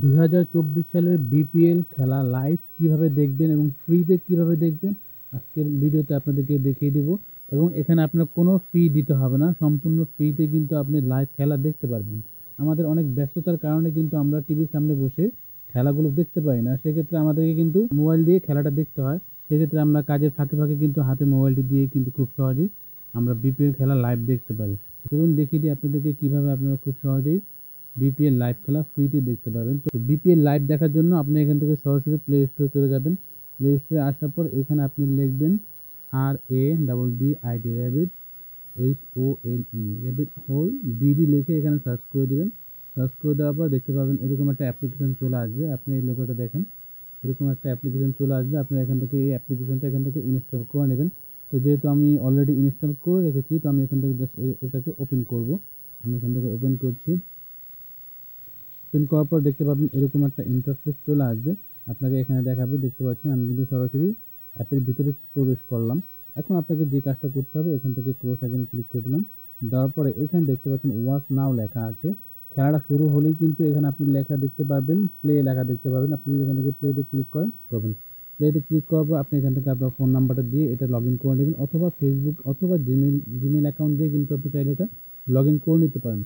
দুই হাজার চব্বিশ সালের বিপিএল খেলা লাইভ কীভাবে দেখবেন এবং ফ্রিতে কীভাবে দেখবেন, আজকের ভিডিওতে আপনাদেরকে দেখিয়ে দেবো। এবং এখানে আপনার কোনো ফি দিতে হবে না, সম্পূর্ণ ফ্রিতে কিন্তু আপনি লাইভ খেলা দেখতে পারবেন। আমাদের অনেক ব্যস্ততার কারণে কিন্তু আমরা টিভির সামনে বসে খেলাগুলো দেখতে পাই না। সেক্ষেত্রে আমাদেরকে কিন্তু মোবাইল দিয়ে খেলাটা দেখতে হয়। সেক্ষেত্রে আমরা কাজের ফাঁকে ফাঁকে কিন্তু হাতে মোবাইলটি দিয়ে কিন্তু খুব সহজেই আমরা বিপিএল খেলা লাইভ দেখতে পারি। চলুন দেখিয়ে দিই আপনাদেরকে কীভাবে আপনারা খুব সহজেই বিপিএল লাইভ খেলা ফ্রিতে দেখতে পারবেন। তো বিপিএল লাইভ দেখার জন্য আপনি এখান থেকে সরাসরি প্লে স্টোরে চলে যাবেন। প্লে স্টোরে আসার পর এখানে আপনি লিখবেন আর A double B ID rabbit H O N E rabbit hole BD লিখে এখানে সার্চ করে দেবেন। সার্চ করে দেওয়ার পর দেখতে পাবেন এরকম একটা অ্যাপ্লিকেশন চলে আসবে। আপনি এই লোগোটা দেখেন। এরকম একটা অ্যাপ্লিকেশন চলে আসবে। আপনি এখান থেকে এই অ্যাপ্লিকেশনটা এখান থেকে ইনস্টল করে নেবেন। তো যেহেতু আমি অলরেডি ইনস্টল করে রেখেছি, তো আমি এখান থেকে জাস্ট এটাকে ওপেন করব। আমি এখান থেকে ওপেন করছি। ওপেন করার পর দেখতে পাবেন এরকম একটা ইন্টারফেস চলে আসবে। আপনাকে এখানে দেখাবে, দেখতে পাচ্ছেন আমি কিন্তু সরাসরি অ্যাপের ভিতরে প্রবেশ করলাম। এখন আপনাকে যে কাজটা করতে হবে, এখান থেকে ক্রোস আইকনে ক্লিক করে দিলাম। দেওয়ার পরে এখানে দেখতে পাচ্ছেন ওয়াচ নাও লেখা আছে। খেলাটা শুরু হলেই কিন্তু এখানে আপনি লেখা দেখতে পারবেন প্লে লেখা দেখতে পাবেন আপনি যদি এখান থেকে প্লেতে ক্লিক করেন, করবেন। প্লেতে ক্লিক করার পর আপনি এখান থেকে আপনার ফোন নাম্বারটা দিয়ে এটা লগ ইন করে নেবেন। অথবা ফেসবুক অথবা জিমেল জিমেল অ্যাকাউন্ট দিয়ে কিন্তু আপনি চাইলে এটা লগ ইন করে নিতে পারেন।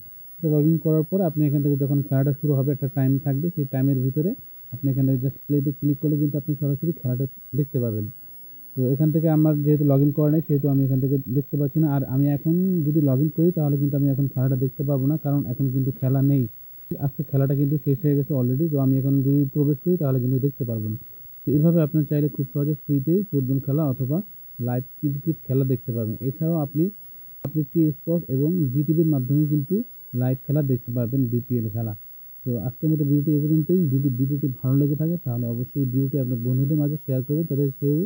লগ ইন করার পর আপনি এখান থেকে যখন খেলাটা শুরু হবে, একটা টাইম থাকবে, সেই টাইমের ভিতরে আপনি এখান থেকে জাস্ট প্লেতে ক্লিক করলে কিন্তু আপনি সরাসরি খেলাটা দেখতে পাবেন তো এখান থেকে আমার যেহেতু লগ ইন করা নেই, সেহেতু আমি এখান থেকে দেখতে পাচ্ছি না। আর আমি এখন যদি লগ ইন করি, তাহলে কিন্তু আমি এখন খেলাটা দেখতে পারব না, কারণ এখন কিন্তু খেলা নেই। আজকে খেলাটা কিন্তু শেষ হয়ে গেছে অলরেডি তো আমি এখন যদি প্রবেশ করি, তাহলে কিন্তু দেখতে পারব না। তো এইভাবে আপনার চাইলে খুব সহজে ফ্রিতেই ফুটবল খেলা অথবা লাইভ ক্রিকেট খেলা দেখতে পারবেন। এছাড়াও আপনি আপনি টি স্পোর্ট এবং জি টিভির মাধ্যমে কিন্তু লাইভ খেলা দেখতে পারবেন বিপিএল খেলা। তো আজকের মতো ভিডিওটি এ পর্যন্তই। যদি ভিডিওটি ভালো লেগে থাকে, তাহলে অবশ্যই ভিডিওটি আপনার বন্ধুদের মাঝে শেয়ার করবেন তাহলে সেও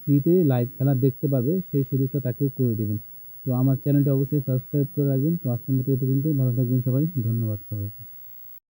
ফ্রিতে লাইভ খেলা দেখতে পারবে, সেই সুযোগটা তাকেও করে দেবেন। তো আমার চ্যানেলটি অবশ্যই সাবস্ক্রাইব করে রাখবেন। তো আজকের মতো এ পর্যন্তই। ভালো থাকবেন সবাই। ধন্যবাদ সবাইকে।